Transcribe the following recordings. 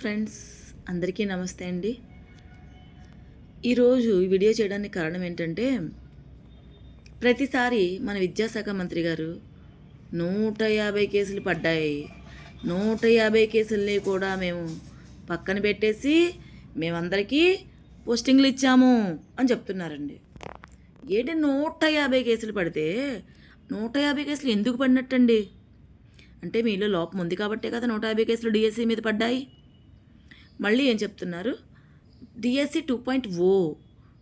Friends అందరికీ నమస్తే అండి. ఈరోజు ఈ వీడియో చేయడానికి కారణం ఏంటంటే ప్రతిసారి మన విద్యాశాఖ మంత్రి గారు నూట యాభై కేసులు పడ్డాయి. నూట యాభై కేసుల్ని కూడా మేము పక్కన పెట్టేసి మేమందరికీ పోస్టింగ్లు ఇచ్చాము అని చెప్తున్నారండి. ఏంటి నూట యాభై కేసులు పడితే నూట యాభై కేసులు ఎందుకు పడినట్టండి? అంటే మీలో లోపం ఉంది కాబట్టే కదా నూట యాభై కేసులు డిఎస్సి మీద పడ్డాయి. మళ్ళీ ఏం చెప్తున్నారు? DSC two point O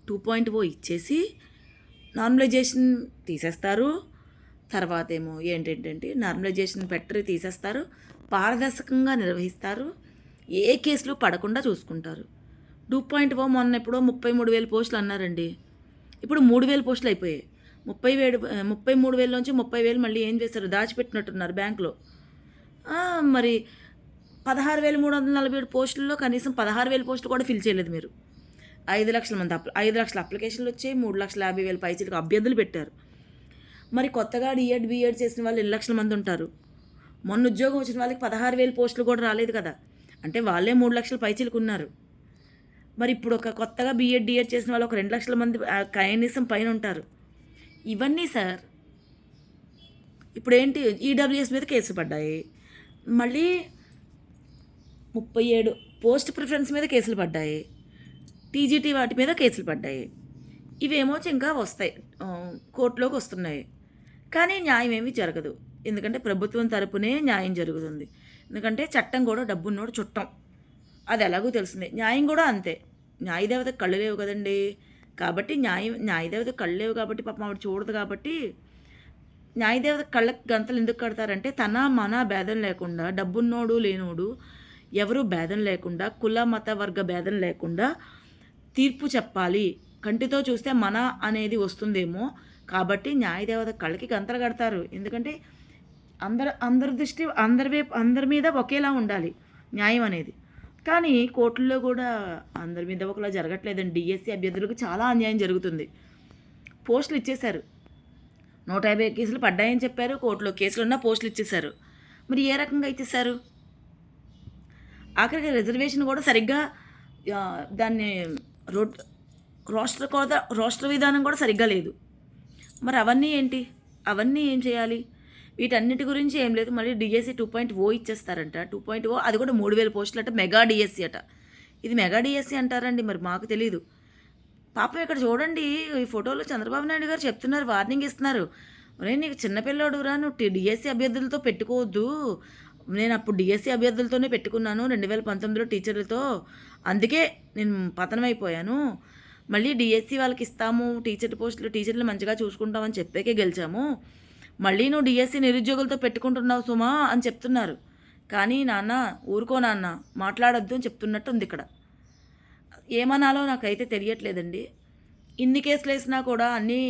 two point O ఇచ్చేసి నార్మలైజేషన్ తీసేస్తారు. తర్వాత ఏమో ఏంటంటే నార్మలైజేషన్ పెట్టరీ తీసేస్తారు. పారదర్శకంగా నిర్వహిస్తారు. ఏ కేసులు పడకుండా చూసుకుంటారు. టూ పాయింట్ ఓ మొన్న ఎప్పుడో ముప్పై మూడు వేల పోస్టులు అన్నారండి. ఇప్పుడు మూడు వేల పోస్టులు అయిపోయాయి. ముప్పై వేడు ముప్పై మూడు వేల నుంచి ముప్పై వేలు మళ్ళీ ఏం చేస్తారు దాచిపెట్టినట్టున్నారు బ్యాంకులో. మరి పదహారు వేల మూడు వందల నలభై ఏడు పోస్టుల్లో కనీసం పదహారు వేల పోస్టులు కూడా ఫిల్ చేయలేదు మీరు. ఐదు లక్షల మంది అప్ల ఐదు లక్షల అప్లికేషన్లు వచ్చాయి మూడు లక్షల యాభై వేల పైచీలకు అభ్యర్థులు పెట్టారు. మరి కొత్తగా డిఎడ్ బిఎడ్ చేసిన వాళ్ళు ఎన్ని లక్షల మంది ఉంటారు? మొన్న ఉద్యోగం వచ్చిన వాళ్ళకి పదహారు వేల పోస్టులు కూడా రాలేదు కదా. అంటే వాళ్ళే మూడు లక్షల పైచీలకు ఉన్నారు. మరి ఇప్పుడు ఒక కొత్తగా బీఎడ్ డిఎడ్ చేసిన వాళ్ళు ఒక రెండు లక్షల మంది కనీసం పైన ఉంటారు. ఇవన్నీ సార్ ఇప్పుడు ఏంటి ఈడబ్ల్యూఎస్ మీద కేసు పడ్డాయి. మళ్ళీ ముప్పై ఏడు పోస్ట్ ప్రిఫరెన్స్ మీద కేసులు పడ్డాయి. టీజీటీ వాటి మీద కేసులు పడ్డాయి. ఇవేమో ఇంకా వస్తాయి. కోర్టులోకి వస్తున్నాయి. కానీ న్యాయం ఏమీ జరగదు. ఎందుకంటే ప్రభుత్వం తరపునే న్యాయం జరుగుతుంది. ఎందుకంటే చట్టం కూడా డబ్బున్నోడు చుట్టం. అది ఎలాగో తెలిసిందే న్యాయం కూడా అంతే. న్యాయదేవత కళ్ళు లేవు కదండి. కాబట్టి న్యాయం న్యాయదేవత కళ్ళు లేవు కాబట్టి పాపం ఆవిడ చూడదు కాబట్టి న్యాయదేవత కళ్ళకి గంతలు ఎందుకు కడతారంటే తన మన భేదం లేకుండా డబ్బున్నోడు లేనోడు ఎవరు భేదం లేకుండా కుల మత వర్గ భేదం లేకుండా తీర్పు చెప్పాలి. కంటితో చూస్తే మన అనేది వస్తుందేమో. కాబట్టి న్యాయదేవత కళ్ళకి గంతలు కడతారు. ఎందుకంటే అందరు అందరి దృష్టి అందరి వైపు అందరి మీద ఒకేలా ఉండాలి న్యాయం అనేది. కానీ కోర్టుల్లో కూడా అందరి మీద ఒకలా జరగట్లేదండి. డిఎస్సి అభ్యర్థులకు చాలా అన్యాయం జరుగుతుంది. పోస్టులు ఇచ్చేశారు. నూట యాభై కేసులు పడ్డాయని చెప్పారు. కోర్టులో కేసులు ఉన్నా పోస్టులు ఇచ్చేశారు. మరి ఏ రకంగా ఇచ్చేశారు? ఆఖరికి రిజర్వేషన్ కూడా సరిగ్గా దాన్ని రోడ్ రాష్ట్ర కోత రాష్ట్ర విధానం కూడా సరిగ్గా లేదు. మరి అవన్నీ ఏంటి? అవన్నీ ఏం చేయాలి? వీటన్నిటి గురించి ఏం లేదు. మళ్ళీ డిఎస్సి టూ పాయింట్ ఓ ఇచ్చేస్తారంట. టూ పాయింట్ ఓ అది కూడా మూడు వేల పోస్టులు అంటే మెగా డిఎస్సి అట. ఇది మెగా డిఎస్సి అంటారండి మరి మాకు తెలియదు పాపం ఇక్కడ చూడండి ఈ ఫోటోలో చంద్రబాబు నాయుడు గారు చెప్తున్నారు వార్నింగ్ ఇస్తున్నారు. ఒరే నీకు చిన్నపిల్లోడురా నువ్వు డిఎస్సి అభ్యర్థులతో పెట్టుకోవద్దు. నేను అప్పుడు డిఎస్సి అభ్యర్థులతోనే పెట్టుకున్నాను. రెండు వేల పంతొమ్మిదిలో టీచర్లతో. అందుకే నేను పతనమైపోయాను. మళ్ళీ డిఎస్సి వాళ్ళకి ఇస్తాము. టీచర్ పోస్టులు టీచర్లు మంచిగా చూసుకుంటామని చెప్పాకే గెలిచాము. మళ్ళీ నువ్వు డిఎస్సి నిరుద్యోగులతో పెట్టుకుంటున్నావు సుమా అని చెప్తున్నారు. కానీ నాన్న ఊరుకో నాన్న మాట్లాడొద్దు అని చెప్తున్నట్టు ఉంది ఇక్కడ. ఏమనాలో నాకైతే తెలియట్లేదండి. ఇన్ని కేసులు వేసినా కూడా అన్నీ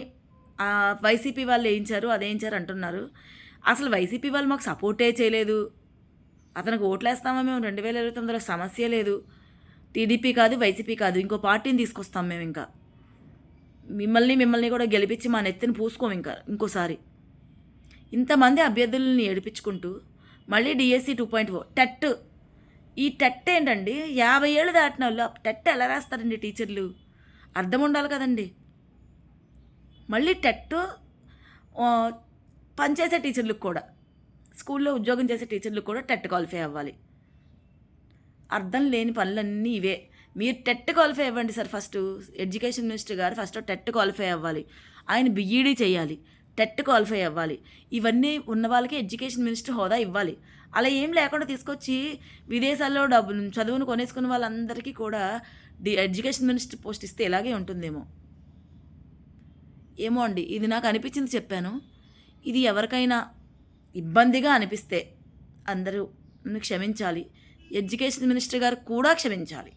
వైసీపీ వాళ్ళు వేయించారు అదేయించారు వేయించారు అంటున్నారు. అసలు వైసీపీ వాళ్ళు మాకు సపోర్టే చేయలేదు. అతనికి ఓట్లేస్తామా మేము? రెండు వేల ఇరవై తొమ్మిదిలో సమస్య లేదు. టీడీపీ కాదు వైసీపీ కాదు. ఇంకో పార్టీని తీసుకొస్తాం మేము ఇంకా. మిమ్మల్ని మిమ్మల్ని కూడా గెలిపించి మా నెత్తిని పూసుకోము ఇంకా ఇంకోసారి. ఇంతమంది అభ్యర్థులని ఏడిపించుకుంటూ మళ్ళీ DSC two point O TET. ఈ టెట్ ఏంటండి? యాభై ఏళ్ళు దాటిన వాళ్ళు టెట్ ఎలా రాస్తారండి టీచర్లు? అర్థం ఉండాలి కదండి. మళ్ళీ టెట్ పనిచేసే టీచర్లకు కూడా. స్కూల్లో ఉద్యోగం చేసే టీచర్లు కూడా టెట్ క్వాలిఫై అవ్వాలి. అర్థం లేని పనులన్నీ ఇవే. మీరు టెట్ క్వాలిఫై అవ్వండి సార్ ఫస్ట్. ఎడ్యుకేషన్ మినిస్టర్ గారు ఫస్ట్ టెట్ క్వాలిఫై అవ్వాలి. ఆయన బిఈడి చేయాలి. టెట్ క్వాలిఫై అవ్వాలి. ఇవన్నీ ఉన్న వాళ్ళకి ఎడ్యుకేషన్ మినిస్టర్ హోదా ఇవ్వాలి. అలా ఏం లేకుండా తీసుకొచ్చి విదేశాల్లో డబ్బు చదువును కొనేసుకున్న వాళ్ళందరికీ కూడా డి ఎడ్యుకేషన్ మినిస్టర్ పోస్ట్ ఇస్తే ఇలాగే ఉంటుందేమో. ఏమో అండి. ఇది నాకు అనిపించింది చెప్పాను. ఇది ఎవరికైనా ఇబ్బందిగా అనిపిస్తే అందరూ నన్ను క్షమించాలి. ఎడ్యుకేషన్ మినిస్టర్ గారు కూడా క్షమించాలి.